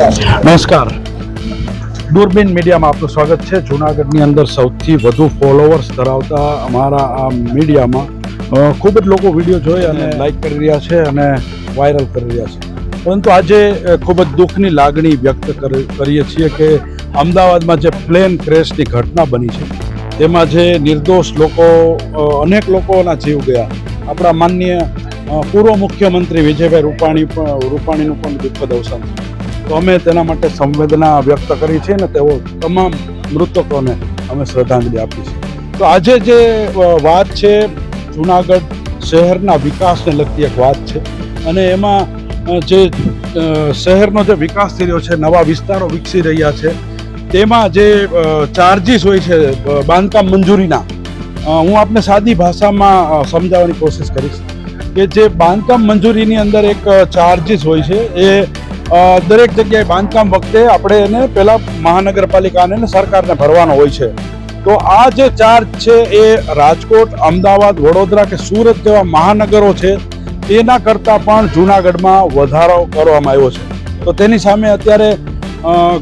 નમસ્કાર. દૂરબીન મીડિયામાં આપનું સ્વાગત છે. જૂનાગઢની અંદર સૌથી વધુ ફોલોવર્સ ધરાવતા અમારા આ મીડિયામાં ખૂબ જ લોકો વીડિયો જોઈ અને લાઈક કરી રહ્યા છે અને વાયરલ કરી રહ્યા છે. પરંતુ આજે ખૂબ જ દુઃખની લાગણી વ્યક્ત કરી- કરીએ છીએ કે અમદાવાદમાં જે પ્લેન ક્રેશની ઘટના બની છે તેમાં જે નિર્દોષ લોકો અનેક લોકોના જીવ ગયા. આપણા માનનીય પૂર્વ મુખ્યમંત્રી વિજયભાઈ રૂપાણી પણ રૂપાણીનું પણ દુઃખદ અવસાન થયું. તો અમે તેના માટે સંવેદના વ્યક્ત કરી છે ને તેઓ તમામ મૃતકોને અમે શ્રદ્ધાંજલિ આપી છે તો આજે જે વાત છે, જુનાગઢ શહેરના વિકાસને લગતી એક વાત છે. અને એમાં જે શહેરનો જે વિકાસ થઈ રહ્યો છે, નવા વિસ્તારો વિકસી રહ્યા છે, તેમાં જે ચાર્જીસ હોય છે બાંધકામ મંજૂરીના હું આપને સાદી ભાષામાં સમજાવવાની કોશિશ કરીશ કે જે બાંધકામ મંજૂરીની અંદર એક ચાર્જીસ હોય છે, એ દરેક જગ્યાએ બાંધકામ વખતે આપણે એને પહેલા મહાનગરપાલિકાને અને સરકારને ભરવાનો હોય છે. તો આ જે ચાર્જ છે એ રાજકોટ, અમદાવાદ, વડોદરા કે સુરત જેવા મહાનગરો છે તેના કરતાં પણ જૂનાગઢમાં વધારો કરવામાં આવ્યો છે. તો તેની સામે અત્યારે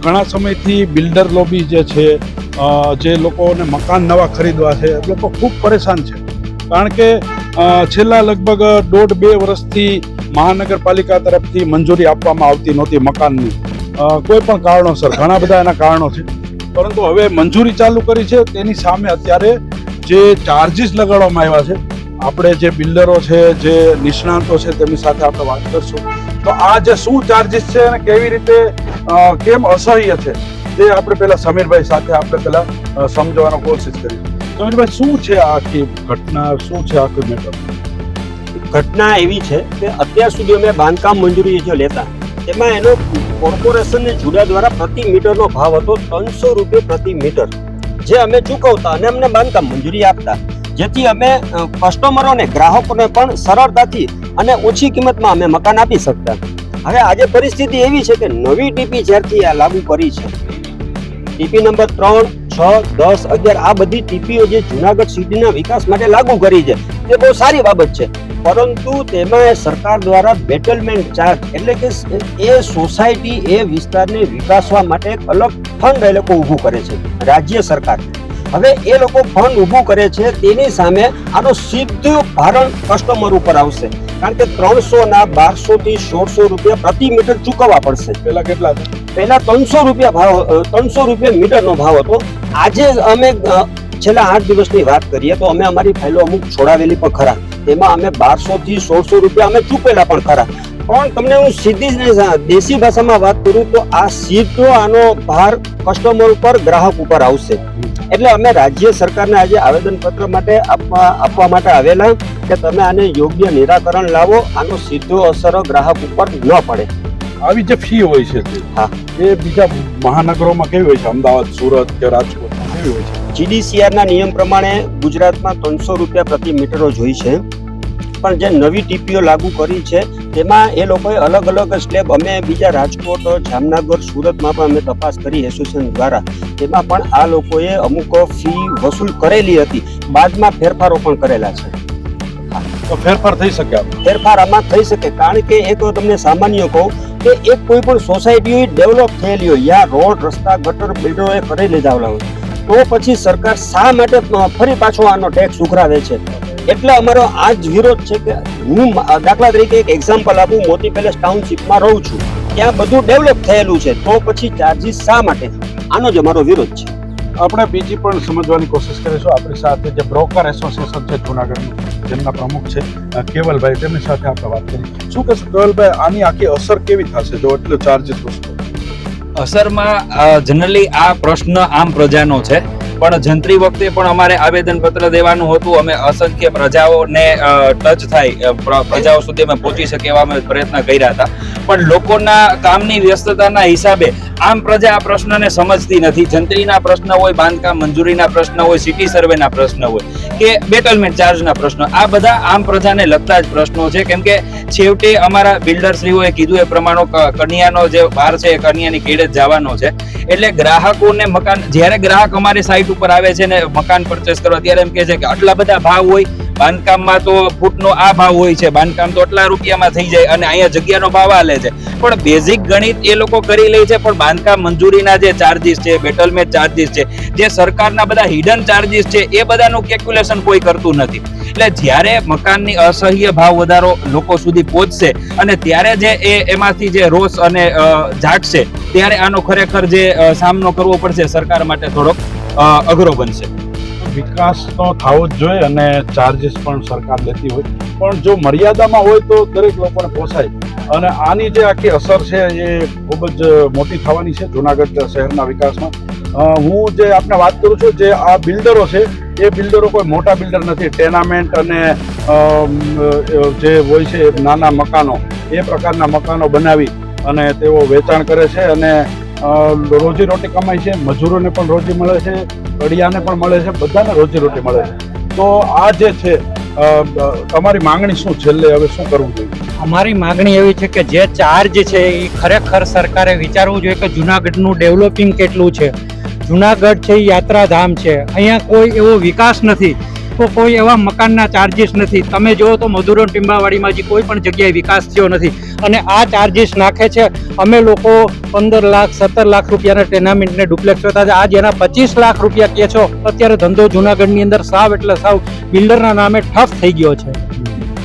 ઘણા સમયથી બિલ્ડર લોબી જે છે જે લોકોને મકાન નવા ખરીદવા છે લોકો ખૂબ પરેશાન છે. કારણ કે છેલ્લા લગભગ દોઢ બે વર્ષથી મહાનગરપાલિકા તરફથી મંજૂરી આપવામાં આવતી નહોતી મકાનની. કોઈ પણ કારણોસર, ઘણા બધા એના કારણો છે. પરંતુ હવે મંજૂરી ચાલુ કરી છે, તેની સામે અત્યારે જે ચાર્જીસ લગાડવામાં આવ્યા છે, આપણે જે બિલ્ડરો છે, જે નિષ્ણાંતો છે, તેમની સાથે આપણે વાત કરશું. તો આ જે શું ચાર્જીસ છે અને કેવી રીતે કેમ અસહ્ય છે, તે આપણે પહેલાં સમીરભાઈ સાથે આપણે પહેલાં સમજવાનો કોશિશ કરીએ સમીરભાઈ, શું છે આખી ઘટના? શું છે આખી મેટર ઘટના એવી છે કે અત્યાર સુધી અમે બાંધકામ મંજૂરી જે લેતા તેમાં એનો કોર્પોરેશનને જુડા દ્વારા પ્રતિ મીટરનો ભાવ હતો ત્રણસો રૂપિયા પ્રતિ મીટર. જે અમે ચૂકવતા અને અમને બાંધકામ મંજૂરી આપતા. જેથી અમે કસ્ટમરોને ગ્રાહકોને પણ સરળતાથી અને ઓછી કિંમતમાં અમે મકાન આપી શકતા. હવે આજે પરિસ્થિતિ એવી છે કે નવી ટીપી જ્યારથી આ લાગુ કરી છે. ટીપી નંબર ત્રણ, છ, દસ, અગિયાર આ બધી ટીપીઓ જે જુનાગઢ સિટીના વિકાસ માટે લાગુ કરી છે. તે બહુ સારી બાબત છે. પરંતુ તેમાં સરકાર દ્વારા બેટલમેન્ટ ચાર્જ એટલે કે એ સોસાયટી એ વિસ્તારને વિકાસવા માટે એક અલગ ફંડ એ લોકો ઊભું કરે છે. રાજ્ય સરકાર. હવે એ લોકો ફંડ ઊભું કરે છે તેની સામે આનો સીધું ભારણ કસ્ટમર ઉપર આવશે. કારણ કે ત્રણસો ના બારસો થી સોળસો રૂપિયા પ્રતિ મીટર ચૂકવવા પડશે. પેલા કેટલા પહેલા ત્રણસો રૂપિયા ભાવ ત્રણસો રૂપિયા મીટરનો ભાવ હતો. આજે અમે છેલ્લા આઠ દિવસની વાત કરીએ તો અમે અમારી ફાઇલો અમુક છોડાવેલી પણ ખરા. એમાં અમે બારસો થી સોળસો રૂપિયા અમે ચૂકેલા પણ ખરા. પણ તમને હું સીધી જ દેશી ભાષામાં વાત કરું તો આ સીધો આનો ભાર કસ્ટમર ઉપર ગ્રાહક ઉપર આવશે. એટલે અમે રાજ્ય સરકારને આજે આવેદન પત્ર માટે આપવા આપવા માટે આવેલા કે તમે આને યોગ્ય નિરાકરણ લાવો આનો સીધો અસર ગ્રાહક ઉપર ન પડે. આવી જે ફી હોય છે તે હા. એ બીજા મહાનગરોમાં કેવી હોય છે? અમદાવાદ સુરત કે રાજકોટ કેવી હોય છે? જીડીસીઆર ના નિયમ પ્રમાણે ગુજરાતમાં ત્રણસો રૂપિયા પ્રતિ મીટરો જોઈ છે. પણ જે નવી ટીપીઓ લાગુ કરી છે તેમાં એ લોકોએ અલગ અલગ સ્લેબ અમે બીજા રાજકોટ જામનગર સુરતમાં પણ અમે તપાસ કરી એસોસિએશન દ્વારા. તેમાં પણ આ લોકોએ અમુક ફી વસૂલ કરેલી હતી. બાદમાં ફેરફારો પણ કરેલા છે. તો ફેરફાર થઈ શકે ફેરફાર આમાં થઈ શકે. કારણ કે એક તમને સામાન્ય કહું કે એક કોઈ પણ સોસાયટી ડેવલપ થયેલી હોય. યા રોડ રસ્તા ગટર બિલ્ડરોએ કરી લીધા હોય. તો પછી સરકાર શા માટે ફરી પાછો આનો ટેક્સ ઉઘરાવે છે? એટલે અમારો આ જ વિરોધ છે કે હું દાખલા તરીકે એક એક્ઝામ્પલ આપું, મોતી પેલેસ ટાઉનશીપમાં રહું છું. ત્યાં બધું ડેવલપ થયેલું છે, તો પછી ચાર્જીસ શા માટે? આનો જ અમારો વિરોધ છે. આપણે બીજી પણ સમજવાની કોશિશ કરીશું. આપણી સાથે જે બ્રોકર એસોસિએશન છે જુનાગઢનું, જેમના પ્રમુખ છે કેવલભાઈ, તેમની સાથે આપણે વાત કરી શું કહેશું? કેવલભાઈ, આની આખી અસર કેવી થશે? જો એટલો ચાર્જીસ વસ્તુ અસરમાં જનરલી આ પ્રશ્ન આમ પ્રજાનો છે. પણ જંત્રી વખતે પણ અમારે આવેદન પત્ર દેવાનું હતું. અમે અસંખ્ય પ્રજાઓને ટચ થાય પ્રજાઓ સુધી અમે પહોંચી શકે એવા અમે પ્રયત્ન કર્યા હતા. પણ લોકોના કામની વ્યસ્તતાના હિસાબે આમ પ્રજા આ પ્રશ્નને સમજતી નથી. જંત્રીના પ્રશ્ન હોય, બાંધકામ મંજૂરીના પ્રશ્ન હોય, સિટી સર્વેના પ્રશ્ન હોય કે બેટલમેન્ટ ચાર્જના પ્રશ્નો, આ બધા આમ પ્રજાને લગતા જ પ્રશ્નો છે. કેમ કે છેવટે અમારા બિલ્ડરશ્રીઓએ કીધું એ પ્રમાણે કન્યાનો જે ભાર છે, એ કન્યાની કેડે જ જવાનો છે. એટલે ગ્રાહકોને મકાન, જ્યારે ગ્રાહક અમારી સાઇટ ઉપર આવે છે ને મકાન પરચેસ કરવા, ત્યારે એમ કહે છે કે આટલા બધા ભાવ હોય બાંધકામમાં તો ફૂટનો આ ભાવ હોય છે. બાંધકામ તો આટલા રૂપિયામાં થઈ જાય અને અહીંયા જગ્યાનો ભાવ આ લે છે. પણ બેઝિક ગણિત એ લોકો કરી લે છે, પણ બાંધકામ મંજૂરીના જે ચાર્જિસ છે બેટલમેન્ટ ચાર્જિસ છે, જે સરકારના બધા હિડન ચાર્જિસ છે, એ બધાનું કેલ્ક્યુલેશન કોઈ કરતું નથી. એટલે જ્યારે મકાનની અસહ્ય ભાવ વધારો લોકો સુધી પહોંચશે અને ત્યારે જે એ એમાંથી જે રોષ અને જાટશે ત્યારે આનો ખરેખર જે સામનો કરવો પડશે સરકાર માટે થોડોક અઘરો બનશે. વિકાસ તો થવો જ જોઈએ અને ચાર્જીસ પણ સરકાર લેતી હોય. પણ જો મર્યાદામાં હોય તો દરેક લોકોને પોસાય. અને આની જે આખી અસર છે એ ખૂબ જ મોટી થવાની છે જુનાગઢ શહેરના વિકાસમાં. હું જે આપને વાત કરું છું જે આ બિલ્ડરો છે, એ બિલ્ડરો કોઈ મોટા બિલ્ડર નથી. ટેનામેન્ટ અને જે હોય છે નાના મકાનો, એ પ્રકારના મકાનો બનાવી અને તેઓ વેચાણ કરે છે અને રોજી રોટી કમાય છે, મજૂરોને પણ રોજી મળે છે, કડિયાને પણ મળે છે, બધાને રોજી રોટી મળે છે. તો આ જે છે તમારી માંગણી શું છેલ્લે હવે શું કરવું જોઈએ? અમારી માંગણી એવી છે કે જે ચાર્જ છે, એ ખરેખર સરકારે વિચારવું જોઈએ કે જુનાગઢનું ડેવલપિંગ કેટલું છે. જુનાગઢ છે એ યાત્રાધામ છે. અહીંયા કોઈ એવો વિકાસ નથી. તો કોઈ એવા મકાનના ચાર્જીસ નથી. તમે જુઓ તો મધુરો ટીંબાવાડીમાં હજી કોઈ પણ જગ્યાએ વિકાસ થયો નથી. અને આ ચાર્જિસ નાખે છે. અમે લોકો પંદર લાખ, સત્તર લાખ રૂપિયાના ટેનામેન્ટને ડુપ્લેક્સ જોતા છે આજ એના પચીસ લાખ રૂપિયા કહે છો. અત્યારે ધંધો જુનાગઢની અંદર સાવ એટલે સાવ બિલ્ડરના નામે ઠફ થઈ ગયો છે.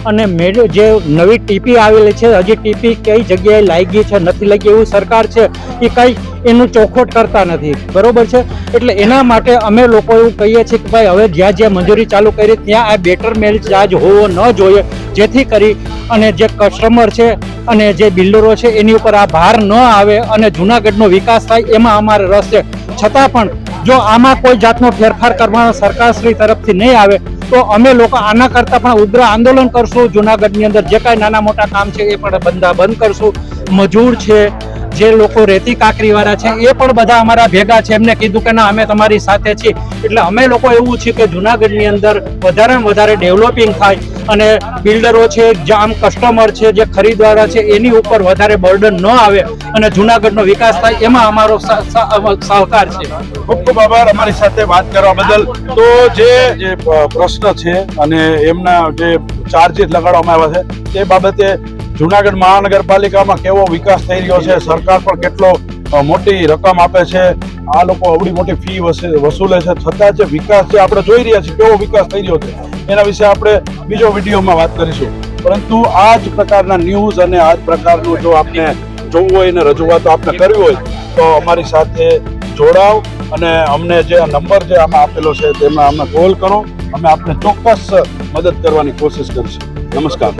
અને મેડ જે નવી ટીપી આવેલી છે, હજી ટીપી કઈ જગ્યાએ લાગી છે, નથી લાગી એવું સરકાર છે એ કઈ એનું ચોખવટ કરતા નથી. બરોબર છે? એટલે એના માટે અમે લોકો એવું કહીએ છીએ કે ભાઈ, હવે જ્યાં જ્યાં મંજૂરી ચાલુ કરી, ત્યાં આ બેટર મેલ ચાર્જ હોવો ન જોઈએ. જેથી કરી અને જે કસ્ટમર છે અને જે બિલ્ડરો છે, એની ઉપર આ ભાર ન આવે અને જુનાગઢનો વિકાસ થાય, એમાં અમારે રસ છે. છતાં પણ જો આમાં કોઈ જાતનો ફેરફાર કરવાનો સરકારશ્રી તરફથી નહીં આવે તો અમે લોકો આના કરતાં પણ ઉગ્ર આંદોલન કરશું. જુનાગઢની અંદર જે કાંઈ નાના મોટા કામ છે એ પણ બંધા બંધ કરશું. મજૂર છે, જે લોકો રેતી કાકરીવાળા છે, એ પણ બધા અમારા ભેગા છે. એમને કીધું કે ના, અમે તમારી સાથે છીએ. એટલે અમે લોકો એવું છે કે જુનાગઢની અંદર વધારેમાં વધારે ડેવલપિંગ થાય અને બિલ્ડરો છે, જે આમ કસ્ટમર છે, જે ખરીદવાળા છે, એની ઉપર વધારે બર્ડન ન આવે અને જુનાગઢનો વિકાસ થાય. એમાં અમારો સહ- સહ- સહકાર છે. ખૂબ ખૂબ આભાર અમારી સાથે વાત કરવા બદલ. તો જે પ્રશ્ન છે અને એમના જે ચાર્જીસ લગાડવામાં આવ્યા છે, તે બાબતે જુનાગઢ મહાનગરપાલિકામાં કેવો વિકાસ થઈ રહ્યો છે? સરકાર પણ કેટલો મોટી રકમ આપે છે? આ લોકો અવડી મોટી ફી વસૂલે છે. છતાં જે વિકાસ છે આપણે જોઈ રહ્યા છીએ, કેવો વિકાસ થઈ રહ્યો છે, એના વિશે આપણે બીજો વિડીયોમાં વાત કરીશું. પરંતુ આ જ પ્રકારના ન્યૂઝ અને આ જ પ્રકારનું જો આપને જોવું હોય ને રજૂઆતો આપને કરવી હોય, તો અમારી સાથે જોડાવ અને અમને જે નંબર જે આમાં આપેલો છે તેમાં અમને કોલ કરો. અમે આપને ચોક્કસ મદદ કરવાની કોશિશ કરીશું. નમસ્કાર.